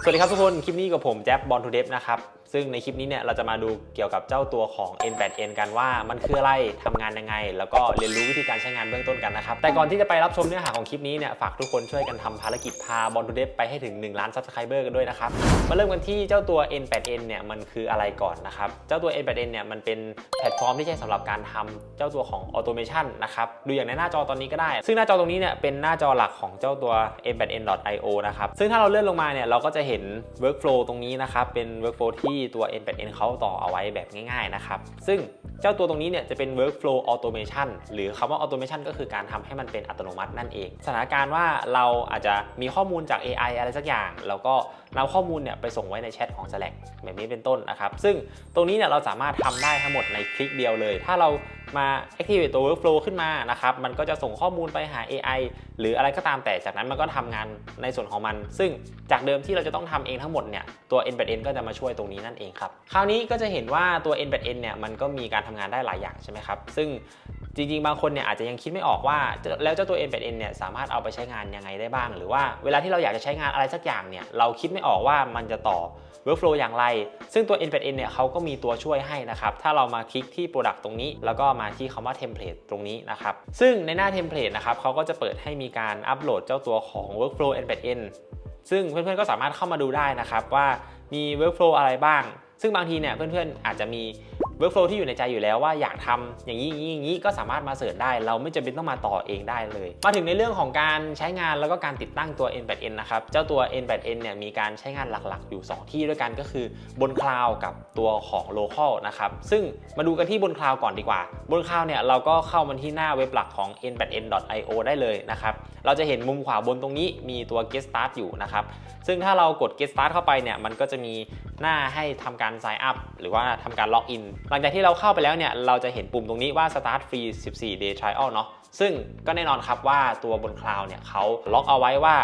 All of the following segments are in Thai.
สวัสดีครับทุกคน คลิปนี้กับผมแจ๊บบอลทูเดฟนะครับ ซึ่งในคลิปนี้เนี่ยเราจะมาดูเกี่ยวกับเจ้าตัวของ N8N กันว่ามันคืออะไรทำงานยังไง แล้วก็เรียนรู้วิธีการใช้งานเบื้องต้นกันนะครับ แต่ก่อนที่จะไปรับชมเนื้อหาของคลิปนี้เนี่ยฝากทุกคนช่วยกันทำภารกิจพาบอลทูเดฟไปให้ถึง 1 ล้านซับสไครเบอร์กันด้วยนะครับ มาเริ่มกันที่เจ้าตัว N8N เนี่ยมันคืออะไรก่อนนะครับ เจ้าตัว N8N เนี่ยมันเป็นแพลตฟอร์มที่ใช้สำหรับการทำเจ้าตัวของ Automation นะครับดูอย่างในหน้าจอตอนนี้ก็ได้ ซึ่งหน้าจอตรงนี้เนี่ยเป็นหน้าจอหลักของเจ้าตัว n8n.io นะครับซึ่งถ้าเราเลื่อนลงมาเนี่ยเราก็จะเห็น workflow ตรงนี้นะครับเป็น workflow ที่ตัว n8n เขาต่อเอาไว้แบบง่ายๆนะครับ ซึ่งเจ้าตัวตรงนี้เนี่ยจะเป็น workflow automation หรือคำว่า automation ก็คือการทำให้มันเป็นอัตโนมัตินั่นเอง สถานการณ์ว่าเราอาจจะมีข้อมูลจาก AI อะไรสักอย่าง แล้วก็นำข้อมูลเนี่ยไปส่งไว้ในแชทของ Slack แบบนี้เป็นต้นนะครับ ซึ่งตรงนี้เนี่ยเราสามารถทำได้ทั้งหมดในคลิกเดียวเลย ถ้าเรา มา activate ตัว workflow ขึ้นมานะครับมันก็จะส่งข้อมูลไปหา AI หรืออะไรก็ตามแต่จากนั้นมันก็ทำงานในส่วนของมัน ซึ่งจากเดิมที่เราจะต้องทำเองทั้งหมดเนี่ยตัว N8N ก็จะมาช่วยตรงนี้นั่นเองครับคราวนี้ก็จะเห็นว่าตัว N8N เนี่ยมันก็มีการทำงานได้หลายอย่างใช่ไหมครับซึ่ง จริงๆ บางคนเนี่ยอาจจะยังคิดไม่ออกว่า แล้วเจ้าตัว N8N เนี่ยสามารถเอาไปใช้งานยังไงได้บ้าง หรือว่าเวลาที่เราอยากจะใช้งานอะไรสักอย่างเนี่ยเราคิดไม่ออกว่ามันจะต่อ workflow อย่างไร ซึ่งตัว N8N เนี่ยเขาก็มีตัวช่วยให้นะครับ ถ้าเรามาคลิกที่ product ตรงนี้ แล้วก็มาที่คำว่า template ตรงนี้นะครับ ซึ่งในหน้า template นะครับเขาก็จะเปิดให้มีการอัปโหลดเจ้าตัวของ workflow N8N ซึ่งเพื่อนๆ ก็สามารถเข้ามาดูได้นะครับว่ามี workflow อะไรบ้าง ซึ่งบางทีเนี่ยเพื่อนๆ อาจจะมี workflow ที่อยู่ในใจอยู่แล้วว่าอยากทำอย่างนี้อย่างนี้อย่างนี้ก็สามารถมาเสิร์ชได้ เราไม่จำเป็นต้องมาต่อเองได้เลย มาถึงในเรื่องของการใช้งานแล้วก็การติดตั้งตัว N8N นะครับ เจ้าตัว N8N เนี่ยมีการใช้งานหลักๆ อยู่ 2 ที่ด้วยกันก็คือบนคลาวกับตัวของ local นะครับ ซึ่งมาดูกันที่บนคลาวก่อนดีกว่า บนคลาวเนี่ยเราก็เข้ามาที่หน้าเว็บหลักของ n8n.io ได้เลยนะครับ เราจะเห็นมุมขวาบนตรงนี้มีตัว get start อยู่นะครับ ซึ่งถ้าเรากด get start เข้าไปเนี่ยมันก็จะมี หน้าให้ทำการ sign up หรือว่าทำการ log in หลังจากที่เราเข้าไปแล้วเนี่ยเราจะเห็นปุ่มตรงนี้ว่า start free 14 day trial เนาะซึ่งก็แน่นอนครับว่าตัวบนคลาวเนี่ยเขาล็อกเอาไว้ว่า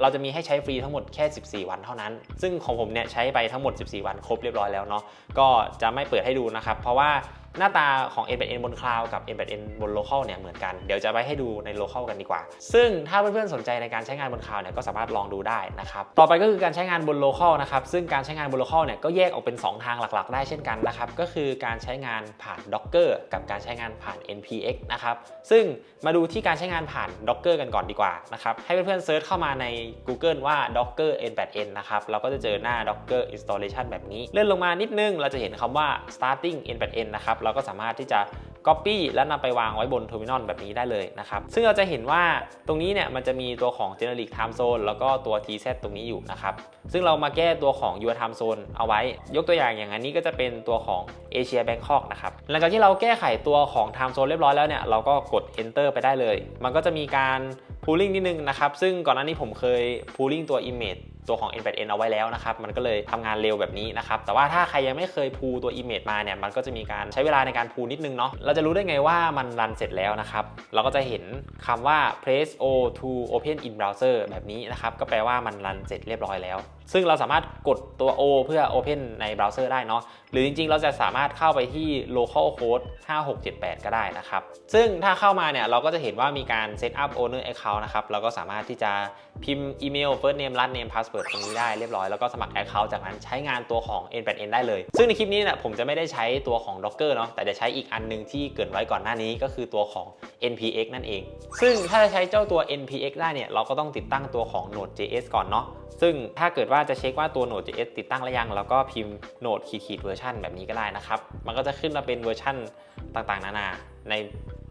เราจะมีให้ใช้ฟรีทั้งหมดแค่ 14 วันเท่านั้น ซึ่งของผมเนี่ยใช้ไปทั้งหมด 14 วันครบเรียบร้อยแล้วเนาะก็จะไม่เปิดให้ดูนะครับ เพราะว่า หน้าตาของ N8N บนคลาวด์กับ N8N บน local เนี่ยเหมือนกัน เดี๋ยวจะไปให้ดูใน local กันดีกว่า ซึ่งถ้าเพื่อนๆสนใจในการใช้งานบนคลาวด์เนี่ยก็สามารถลองดูได้นะครับ ต่อไปก็คือการใช้งานบน local นะครับ ซึ่งการใช้งานบน local เนี่ยก็แยกออกเป็น 2 ทางหลักๆ ได้เช่นกันนะครับ ก็คือการใช้งานผ่าน Docker กับการใช้งานผ่าน npx นะครับ ซึ่งมาดูที่การใช้งานผ่าน Docker กันก่อนดีกว่านะครับ ให้เพื่อนๆเซิร์ชเข้ามาใน Google ว่า Docker n8n นะครับ เราก็จะเจอหน้า Docker installation แบบนี้ เลื่อนลงมานิดนึง เราจะเห็นคำว่า starting n8n นะครับเราก็สามารถที่จะ Copy แล้วนำไปวางไว้บน Terminal แบบนี้ได้เลยนะครับ ซึ่งเราจะเห็นว่าตรงนี้เนี่ยมันจะมีตัวของ Generic Time Zone แล้วก็ตัว TZ ตรงนี้อยู่นะครับ ซึ่งเรามาแก้ตัวของ Your Time Zone เอาไว้ ยกตัวอย่างอย่างอันนี้ก็จะเป็นตัวของ Asia Bangkok นะครับ หลังจากที่เราแก้ไขตัวของ Time Zone เรียบร้อยแล้วเนี่ยเราก็กด Enter ไปได้เลย มันก็จะมีการ pooling นิดนึงนะครับ ซึ่งก่อนหน้านี้ผมเคย pooling ตัว image ตัวของ N8N เอาไว้แล้วนะครับ มันก็เลยทำงานเร็วแบบนี้นะครับ แต่ว่าถ้าใครยังไม่เคยพูตัว image มาเนี่ย มันก็จะมีการใช้เวลาในการพูนิดนึงเนาะ เราจะรู้ได้ไงว่ามันรันเสร็จแล้วนะครับ เราก็จะเห็นคำว่า press O to open in browser แบบนี้นะครับ ก็แปลว่ามันรันเสร็จเรียบร้อยแล้ว ซึ่งเราสามารถกดตัว O เพื่อ open ในเบราว์เซอร์ได้เนาะหรือจริงๆ เราจะสามารถเข้าไปที่ localhost 5678 ก็ได้นะครับ ซึ่งถ้าเข้ามาเนี่ยเราก็จะเห็นว่ามีการ set up owner account นะครับ เราก็สามารถที่จะพิมพ์อีเมล first name last name password ตรงนี้ได้เรียบร้อย แล้วก็สมัคร account จากนั้นใช้งานตัวของ n8n ได้เลย ซึ่งในคลิปนี้เนี่ยผมจะไม่ได้ใช้ตัวของ docker เนาะแต่จะใช้อีกอันหนึงที่เกรินไว้ก่อนหน้านี้ก็คือตัวของ npx นั่นเอง ซึ่งถ้าจะใช้เจ้าตัว npx ได้เนี่ยเราก็ต้องติดตั้งตัวของ node.js ก่อนเนาะซึ่งถ้าเกิดว่าจะเช็คว่าตัว Node.js ติดตั้งหรือยังเราก็พิมพ์ Node ขีดขีดเวอร์ชันแบบนี้ก็ได้นะครับ มันก็จะขึ้นมาเป็นเวอร์ชันต่างๆ นานาใน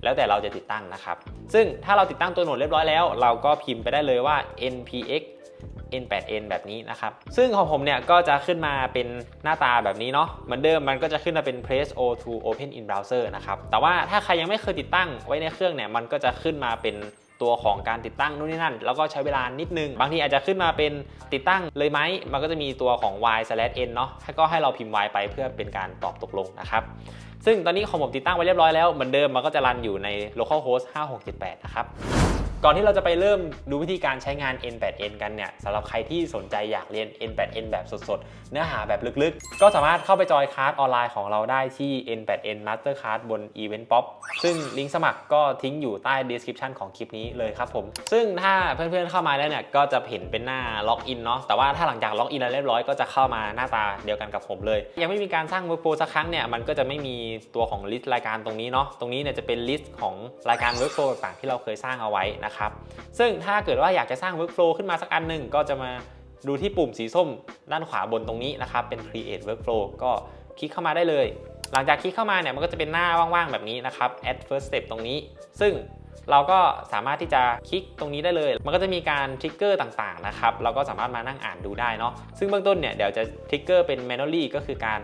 แล้วแต่เราจะติดตั้งนะครับ ซึ่งถ้าเราติดตั้งตัว Node เรียบร้อยแล้ว เราก็พิมพ์ไปได้เลยว่า npx n8n แบบนี้นะครับ ซึ่งของผมเนี่ยก็จะขึ้นมาเป็นหน้าตาแบบนี้เนาะ เหมือนเดิมมันก็จะขึ้นมาเป็น press o to open in browser นะครับ แต่ว่าถ้าใครยังไม่เคยติดตั้งไว้ในเครื่องเนี่ย มันก็จะขึ้นมาเป็น ตัวของการติดตั้งนู่นนี่นั่น แล้วก็ใช้เวลานิดนึง บางทีอาจจะขึ้นมาเป็นติดตั้งเลยไหม มันก็จะมีตัวของ y n เนาะก็ให้เราพิมพ์ y ไปเพื่อเป็นการตอบตกลงนะครับ ซึ่งตอนนี้ของผมติดตั้งไว้เรียบร้อยแล้วเหมือนเดิมมันก็จะรันอยู่ใน localhost 5678 นะครับ ก่อนที่เราจะไปเริ่มดูวิธีการใช้งาน N8N กันเนี่ยสำหรับใครที่สนใจอยากเรียน N8N แบบสดๆ เนื้อหาแบบลึกๆ ก็สามารถเข้าไปจอยคลาสออนไลน์ของเราได้ที่ N8N Master Class บน Event Pop ซึ่งลิงก์สมัครก็ทิ้งอยู่ใต้ description ของคลิปนี้เลยครับผม ซึ่งถ้าเพื่อนๆเข้ามาแล้วเนี่ยก็จะเห็นเป็นหน้าล็อกอินเนาะแต่ว่าถ้าหลังจากล็อกอินแล้วเรียบร้อยก็จะเข้ามาหน้าตาเดียวกันกับผมเลย ยังไม่มีการสร้าง workflow สักครั้งเนี่ยมันก็จะไม่มีตัวของลิสต์รายการตรงนี้เนาะตรงนี้เนี่ยจะเป็นลิสต์ของรายการ workflow ต่างๆที่เราเคยสร้างเอาไว้นะครับซึ่งถ้าเกิดว่าอยากจะสร้าง workflow ขึ้นมาสักอันหนึ่งก็จะมาดูที่ปุ่มสีส้มด้านขวาบนตรงนี้นะครับ เป็น create workflow ก็คลิกเข้ามาได้เลย หลังจากคลิกเข้ามาเนี่ยมันก็จะเป็นหน้าว่างๆ แบบนี้นะครับ add first step ตรงนี้ ซึ่งเราก็สามารถที่จะคลิกตรงนี้ได้เลย มันก็จะมีการทริกเกอร์ต่างๆนะครับ เราก็สามารถมานั่งอ่านดูได้เนาะ ซึ่งเบื้องต้นเนี่ยเดี๋ยวจะทริกเกอร์เป็น manually ก็คือการ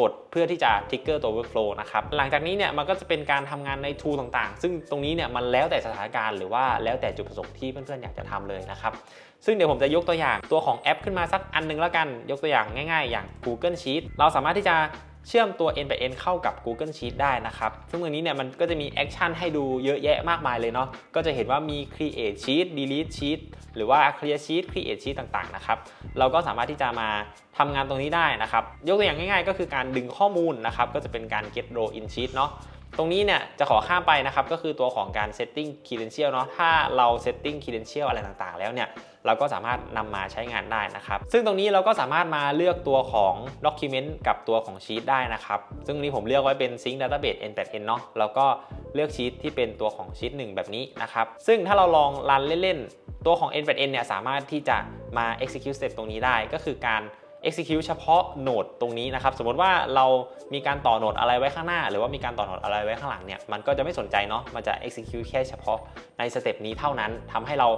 กดเพื่อที่จะทิกเกอร์ตัว workflow นะครับ หลังจากนี้เนี่ยมันก็จะเป็นการทำงานใน tool ต่างๆ ซึ่งตรงนี้เนี่ยมันแล้วแต่สถานการณ์หรือว่าแล้วแต่จุดประสงค์ที่เพื่อนๆอยากจะทำเลยนะครับ ซึ่งเดี๋ยวผมจะยกตัวอย่างตัวของแอปขึ้นมาสักอันหนึงแล้วกัน ยกตัวอย่างง่าย ๆ อย่าง Google Sheet เราสามารถที่จะ เชื่อมตัว N ไป N เข้ากับ Google Sheet ได้นะครับ ซึ่งตรงนี้เนี่ยมันก็จะมีแอคชั่นให้ดูเยอะแยะมากมายเลยเนาะ ก็จะเห็นว่ามี Create Sheet Delete Sheet หรือว่า Clear Sheet Create Sheet ต่างๆ นะครับ เราก็สามารถที่จะมาทำงานตรงนี้ได้นะครับ ยกตัวอย่างง่ายๆ ก็คือการดึงข้อมูลนะครับ ก็จะเป็นการ get row in sheet เนาะตรงนี้เนี่ยจะขอข้ามไปนะครับ ก็คือตัวของการ setting credential เนาะถ้าเรา setting credential อะไรต่างๆ แล้วเนี่ย เราก็สามารถนำมาใช้งานได้นะครับ ซึ่งตรงนี้เราก็สามารถมาเลือกตัวของ document กับตัวของ sheet ได้นะครับ ซึ่งนี้ผมเลือกไว้เป็น sync database n8n เนาะแล้วก็เลือก sheet ที่เป็นตัวของ sheet 1แบบนี้นะครับ ซึ่งถ้าเราลองรันเล่นๆ ตัวของ n8n เนี่ยสามารถที่จะมา execute step ตรงนี้ได้ก็คือการ execute เฉพาะโหนดตรงนี้นะครับ สมมติว่าเรามีการต่อโหนดอะไรไว้ข้างหน้า หรือว่ามีการต่อโหนดอะไรไว้ข้างหลังเนี่ย มันก็จะไม่สนใจเนาะ มันจะ execute แค่เฉพาะในสเต็ปนี้เท่านั้นทำให้เรา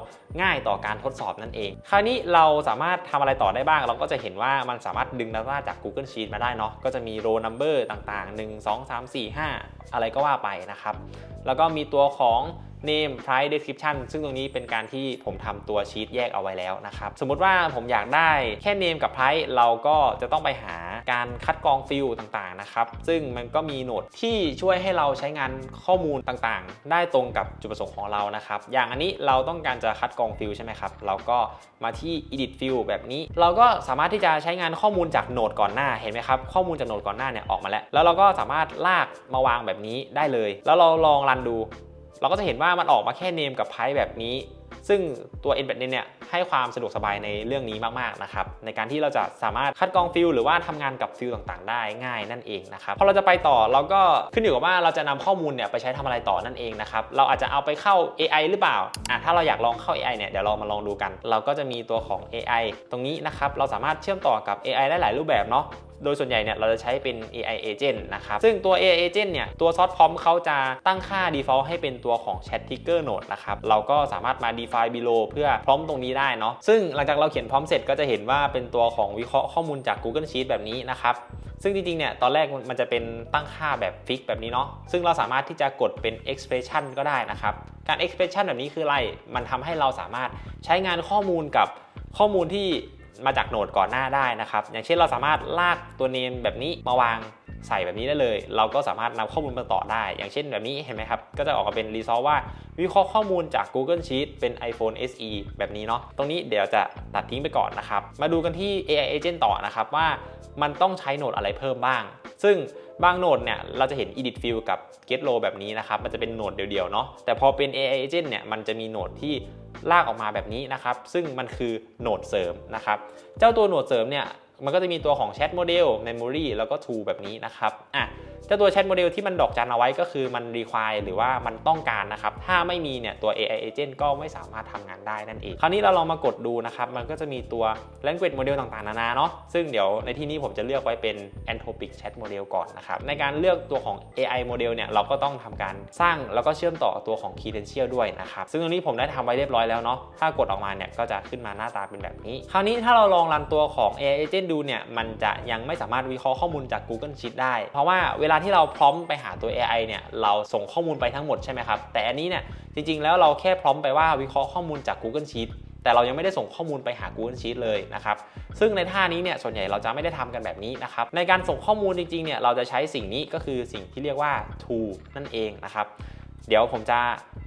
ง่ายต่อการทดสอบนั่นเอง คราวนี้เราสามารถทำอะไรต่อได้บ้าง เราก็จะเห็นว่ามันสามารถดึง Data จาก Google Sheet มาได้เนาะ ก็จะมี row number ต่างๆ 1 2 3 4 5 อะไรก็ว่าไปนะครับ แล้วก็มีตัวของ name price description ซึ่งตรงนี้เป็นการที่ผมทำตัวชีตแยกเอาไว้แล้วนะครับ สมมุติว่าผมอยากได้แค่ name กับ price เราก็จะต้องไปหาการคัดกรองฟิลต่างๆนะครับ ซึ่งมันก็มีโหนดที่ช่วยให้เราใช้งานข้อมูลต่างๆ ได้ตรงกับจุดประสงค์ของเรานะครับ อย่างอันนี้เราต้องการจะคัดกรองฟิลใช่ไหมครับ เราก็มาที่ edit field แบบนี้ เราก็สามารถที่จะใช้งานข้อมูลจากโหนดก่อนหน้าเห็นไหมครับ ข้อมูลจากโหนดก่อนหน้าเนี่ยออกมาแล้ว แล้วเราก็สามารถลากมาวางแบบนี้ได้เลย แล้วเราลองรันดู เราก็จะเห็นว่ามันออกมาแค่เนมกับไพแบบนี้ ซึ่งตัว n 8 n เนี่ยให้ความสะดวกสบายในเรื่องนี้มากๆนะครับในการที่เราจะสามารถคัดกรองฟิลหรือว่าทำงานกับฟิลต่างๆ ได้ง่ายนั่นเองนะครับพอเราจะไปต่อเราก็ขึ้นอยู่กับว่าเราจะนำข้อมูลเนี่ยไปใช้ทำอะไรต่อนั่นเองนะครับเราอาจจะเอาไปเข้า AI หรือเปล่าอะถ้าเราอยากลองเข้า AI เนี่ยเดี๋ยวเรามาลองดูกัน เราก็จะมีตัวของ AI ตรงนี้นะครับเราสามารถเชื่อมต่อกับ AI ได้หลายรูปแบบเนาะ โดยส่วนใหญ่เนี่ยเราจะใช้เป็น AI agent นะครับ ซึ่งตัว AI agent เนี่ย ตัวซอสพร้อมเขาจะตั้งค่า default ให้เป็นตัวของ chat trigger node นะครับ เราก็สามารถมา define below เพื่อพร้อมตรงนี้ได้เนาะ ซึ่งหลังจากเราเขียนพร้อมเสร็จก็จะเห็นว่าเป็นตัวของวิเคราะห์ข้อมูลจาก Google Sheet แบบนี้นะครับซึ่งจริงๆ เนี่ย ตอนแรกมันจะเป็นตั้งค่าแบบฟิกแบบนี้เนาะ ซึ่งเราสามารถที่จะกดเป็น expression ก็ได้นะครับ การ expression แบบนี้คืออะไร มันทำให้เราสามารถใช้งานข้อมูลกับข้อมูลที่ มาจากโหนดก่อนหน้าได้นะครับ อย่างเช่นเราสามารถลากตัว name แบบนี้มาวางใส่แบบนี้ได้เลย เราก็สามารถนำข้อมูลมาต่อได้ อย่างเช่นแบบนี้เห็นไหมครับ ก็จะออกมาเป็น result ว่า วิเคราะห์ข้อมูลจาก Google Sheet เป็น iPhone SE แบบนี้เนาะ ตรงนี้เดี๋ยวจะตัดทิ้งไปก่อนนะครับ มาดูกันที่ AI Agent ต่อนะครับว่ามันต้องใช้โหนดอะไรเพิ่มบ้าง ซึ่งบางโหนดเนี่ยเราจะเห็น edit field กับ get row แบบนี้นะครับ มันจะเป็นโหนดเดียวๆเนาะ แต่พอเป็น AI agent เนี่ยมันจะมีโหนดที่ ลากออกมาแบบนี้นะครับ ซึ่งมันคือโหนดเสริมนะครับ เจ้าตัวโหนดเสริมเนี่ย มันก็จะมีตัวของ Chat Model Memory แล้วก็ Tool แบบนี้นะครับอะเจ้าตัว Chat Model ที่มันดอกจันเอาไว้ก็คือมัน require หรือว่ามันต้องการนะครับ ถ้าไม่มีเนี่ยตัว AI agent ก็ไม่สามารถทำงานได้นั่นเอง คราวนี้เราลองมากดดูนะครับ มันก็จะมีตัว language model ต่างๆ นานาเนาะซึ่งเดี๋ยวในที่นี้ผมจะเลือกไว้เป็น Anthropic Chat Model ก่อนนะครับ ในการเลือกตัวของ AI model เนี่ยเราก็ต้องทำการสร้างแล้วก็เชื่อมต่อตัวของ credential ด้วยนะครับซึ่งตรงนี้ผมได้ทำไว้เรียบร้อยแล้วเนาะถ้ากดออกมาเนี่ยก็จะขึ้นมาหน้าตาเป็นแบบนี้ คราวนี้ถ้าเราลองรันตัวของ AI agent ดูเนี่ยมันจะยังไม่สามารถวิเคราะห์ข้อมูลจาก Google Sheet ได้ เพราะว่าเวลาที่เราพร้อมไปหาตัว AI เนี่ยเราส่งข้อมูลไปทั้งหมดใช่ไหมครับ แต่อันนี้เนี่ยจริงๆ แล้วเราแค่พร้อมไปว่าวิเคราะห์ข้อมูลจาก Google Sheet แต่เรายังไม่ได้ส่งข้อมูลไปหา Google Sheet เลยนะครับ ซึ่งในท่านี้เนี่ยส่วนใหญ่เราจะไม่ได้ทำกันแบบนี้นะครับ ในการส่งข้อมูลจริงๆ เนี่ยเราจะใช้สิ่งนี้ก็คือสิ่งที่เรียกว่า tool นั่นเองนะครับ เดี๋ยวผมจะ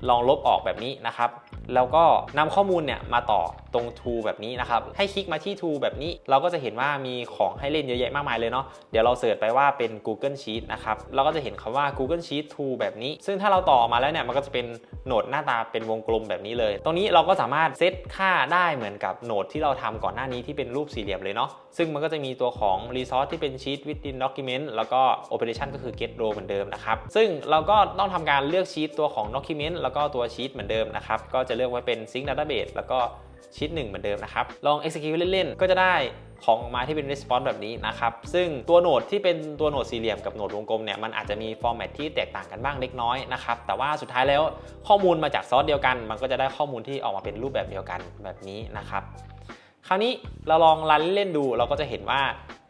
ลองลบออกแบบนี้นะครับ แล้วก็นำข้อมูลเนี่ยมาต่อตรง tool แบบนี้นะครับ ให้คลิกมาที่ tool แบบนี้ เราก็จะเห็นว่ามีของให้เล่นเยอะแยะมากมายเลยเนาะ เดี๋ยวเราเสิร์ชไปว่าเป็น Google Sheet นะครับ เราก็จะเห็นคำว่า Google Sheet tool แบบนี้ ซึ่งถ้าเราต่อมาแล้วเนี่ยมันก็จะเป็นโหนดหน้าตาเป็นวงกลมแบบนี้เลย ตรงนี้เราก็สามารถเซตค่าได้เหมือนกับโหนดที่เราทำก่อนหน้านี้ที่เป็นรูปสี่เหลี่ยมเลยเนาะ ซึ่งมันก็จะมีตัวของ resource ที่เป็น sheet within document แล้วก็ operation ก็คือ get row เหมือนเดิมนะครับ ซึ่งเราก็ต้องทำการเลือก sheet ตัวของ document แล้วก็ตัว sheet เหมือนเดิมนะครับ ก็จะเลือกไว้เป็น sync database แล้วก็ชีตหนึ่งเหมือนเดิมนะครับ ลอง execute เล่น ๆ ก็จะได้ของออกมาที่เป็น response แบบนี้นะครับ ซึ่งตัวโหนดที่เป็นตัวโหนดสี่เหลี่ยมกับโหนดวงกลมเนี่ย มันอาจจะมี format ที่แตกต่างกันบ้างเล็กน้อยนะครับ แต่ว่าสุดท้ายแล้วข้อมูลมาจากซอสเดียวกัน มันก็จะได้ข้อมูลที่ออกมาเป็นรูปแบบเดียวกันแบบนี้นะครับ คราวนี้เราลองรันเล่นดู เราก็จะเห็นว่า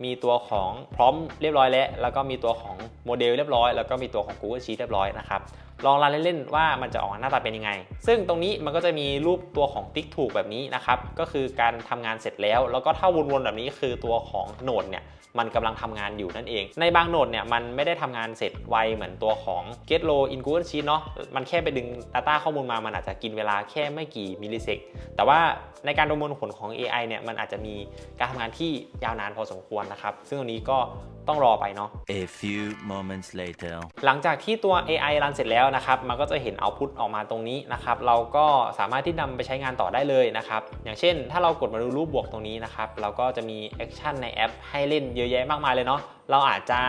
มีตัวของพร้อมเรียบร้อยแล้ว แล้วก็มีตัวของโมเดลเรียบร้อย แล้วก็มีตัวของ Google Sheet เรียบร้อยนะครับ ลองรันเล่นๆว่ามันจะออกหน้าตาเป็นยังไง ซึ่งตรงนี้มันก็จะมีรูปตัวของติ๊กถูกแบบนี้นะครับ ก็คือการทำงานเสร็จแล้ว แล้วก็ถ้าวนๆแบบนี้คือตัวของโหนดเนี่ย มันกำลังทำงานอยู่นั่นเอง ในบางโหนดเนี่ยมันไม่ได้ทำงานเสร็จไวเหมือนตัวของ get low in g o o d Sheet เนาะมันแค่ไปดึง Data ข้อมูลมามันอาจจะกินเวลาแค่ไม่กี่มิลลิเซกแต่ว่าในการประมวลผลของ AI เนี่ยมันอาจจะมีการทำงานที่ยาวนานพอสมควรนะครับ ซึ่งตรงนี้ก็ ต้องรอไปเนาะ A few moments later. หลังจากที่ตัว AI รันเสร็จแล้วนะครับ มันก็จะเห็น output ออกมาตรงนี้นะครับ เราก็สามารถที่นำไปใช้งานต่อได้เลยนะครับ อย่างเช่น ถ้าเรากดมาดูรูปบวกตรงนี้นะครับ เราก็จะมีแอคชั่นในแอปให้เล่นเยอะแยะมากมายเลยเนาะ เราอาจจะ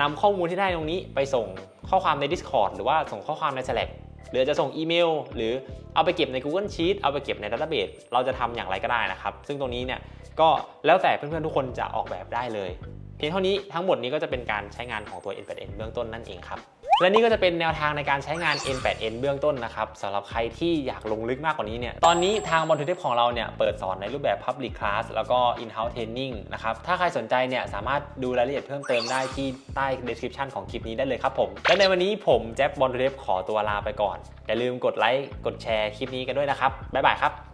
นำข้อมูลที่ได้ตรงนี้ไปส่งข้อความใน Discord หรือว่าส่งข้อความใน Slack หรือจะส่งอีเมล หรือเอาไปเก็บใน Google Sheet เอาไปเก็บใน Database เราจะทำอย่างไรก็ได้นะครับ ซึ่งตรงนี้เนี่ยก็แล้วแต่เพื่อนๆทุกคนจะออกแบบได้เลยเพียงเท่านี้ทั้งหมดนี้ก็จะเป็นการใช้งานของตัว N8N เบื้องต้นนั่นเองครับ และนี่ก็จะเป็นแนวทางในการใช้งาน N8N เบื้องต้นนะครับสำหรับใครที่อยากลงลึกมากกว่านี้เนี่ย ตอนนี้ทางบอลทูเทปของเราเนี่ยเปิดสอนในรูปแบบ Public Class แล้วก็ In-house Training นะครับ ถ้าใครสนใจเนี่ยสามารถดูรายละเอียดเพิ่มเติมได้ที่ใต้ description ของคลิปนี้ได้เลยครับผม และในวันนี้ผมแจ๊บบอลทูเทปขอตัวลาไปก่อนอย่าลืมกดไลค์กดแชร์คลิปนี้กันด้วยนะครับบ๊ายบายครับ